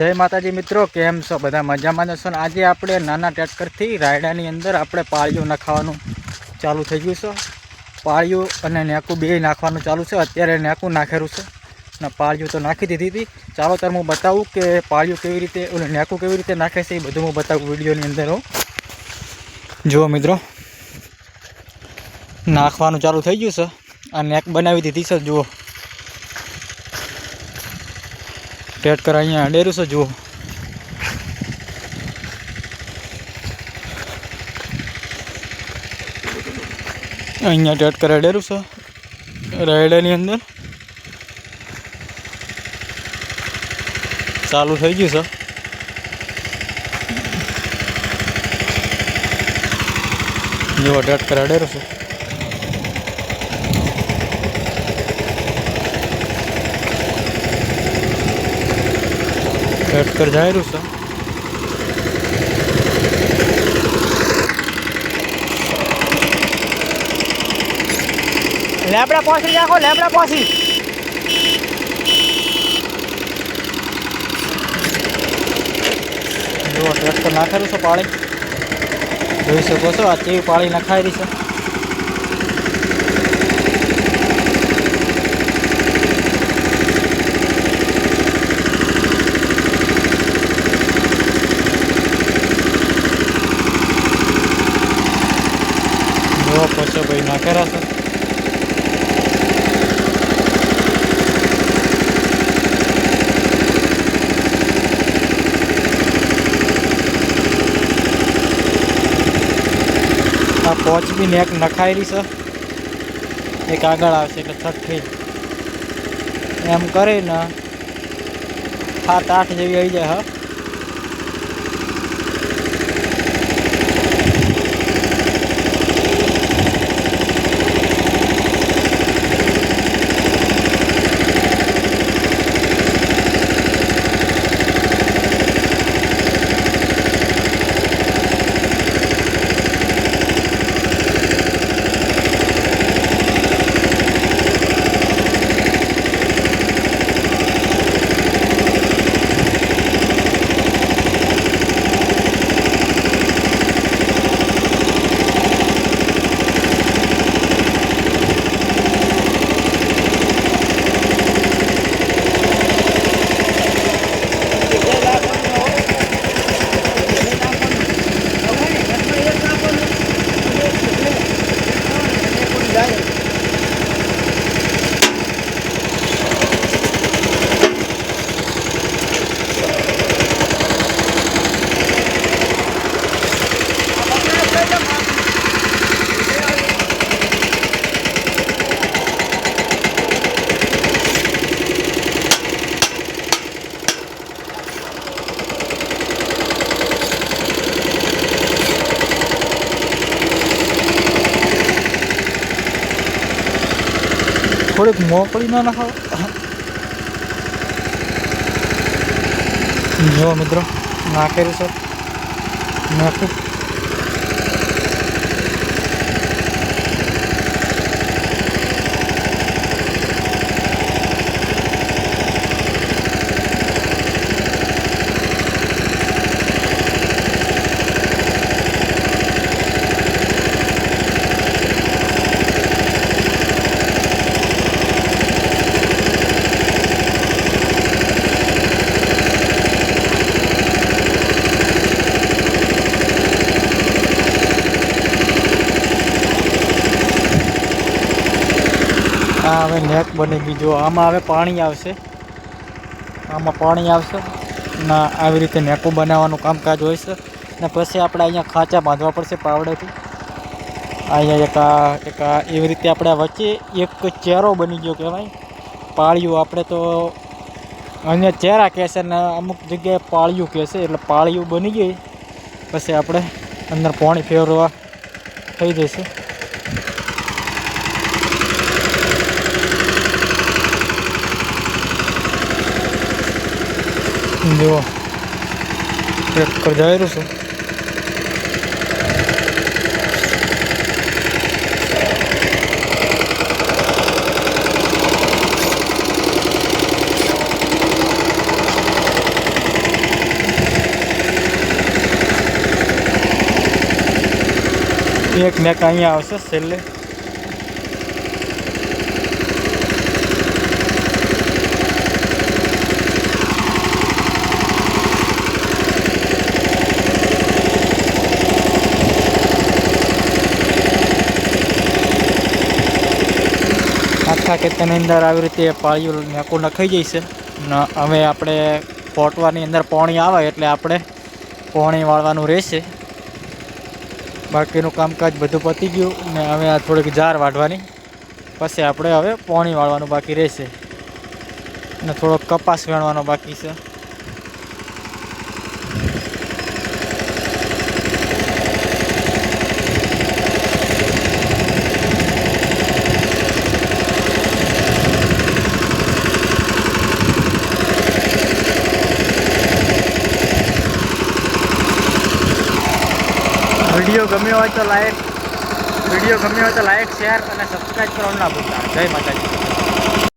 જય માતાજી મિત્રો, કેમ છો? બધા મજામાં છો ને? આજે આપણે નાના ટ્રેક્ટરથી રાયડાની અંદર આપણે પાળિયું નાખવાનું ચાલુ થઈ ગયું છે. પાળિયું અને નેકું બે નાખવાનું ચાલુ છે. અત્યારે નેકું નાખેલું છે ને પાળિયું તો નાખી દીધી હતી. ચાલો ત્યારે હું બતાવું કે પાળિયું કેવી રીતે નેકું કેવી રીતે નાખે છે એ બધું હું બતાવું વિડીયોની અંદર હું. જુઓ મિત્રો, નાખવાનું ચાલુ થઈ ગયું છે. આ નેક બનાવી દીધી છે, જુઓ. ટ્રેક્ટર અહીંયા અડેરું છે જુઓ અહીંયા ટ્રેક્ટર અડેરું છે રાયડાની અંદર. ચાલુ થઈ ગયું છે. જુઓ ટ્રેક્ટર અડેરું છે ટ્રેક્ટર જાય રહ્યું છે લેબડા પોસી રાખો, લેબડા પોસી. જો ટ્રેક્ટર નાખેલું છે પાણી જોઈ શકો છો, આ કેવી પાણી નખાયેલી છે જુઓ પછી ભાઈ નાખેલા છે. આ પોચ બી નેક નખાયેલી છે. એક આગળ આવશે એટલે છઠ્ઠી એમ કરીને સાત આઠ જેવી આવી જાય, હા. થોડીક મોકળી ના નખાવો જો મિત્રો નાખેલું છે. નાખું. આ હવે નેક બની ગઈ જો આમાં હવે પાણી આવશે. આમાં પાણી આવશે ના આવી રીતે નેકો બનાવવાનું કામકાજ હોય છે. ને પછી આપણે અહીંયા ખાંચા બાંધવા પડશે પાવડેથી અહીંયા એક આ એક આ એવી રીતે આપણે વચ્ચે એક ચેરો બની ગયો કહેવાય. પાળિયું આપણે તો અહીંયા ચેરા કહેશે ને અમુક જગ્યાએ પાળિયું કહેશે એટલે પાળિયું બની ગઈ. પછી આપણે અંદર પાણી ફેરવા થઈ જશે. જો ટ્રેક્ટર જઈ રહ્યું છું એક મેક અહીંયા આવશે છેલ્લે આખા ખેતરની અંદર આવી રીતે પાળીઓ મેકું નખાઈ છે. ને, હવે આપણે ફોટવાની અંદર પાણી આવે એટલે આપણે પાણી વાળવાનું રહેશે. બાકીનું કામકાજ બધું પતી ગયું ને હવે આ થોડીક જાર વાઢવાની. પછી આપણે હવે પાણી વાળવાનું બાકી રહેશે. ને થોડોક કપાસ વેણવાનો બાકી છે. વીડિયો ગમ્યો હોય તો લાઈક વીડિયો ગમ્યો હોય તો લાઈક શેર અને સબસ્ક્રાઈબ કરવાનું ના ભૂલતા. જય માતાજી.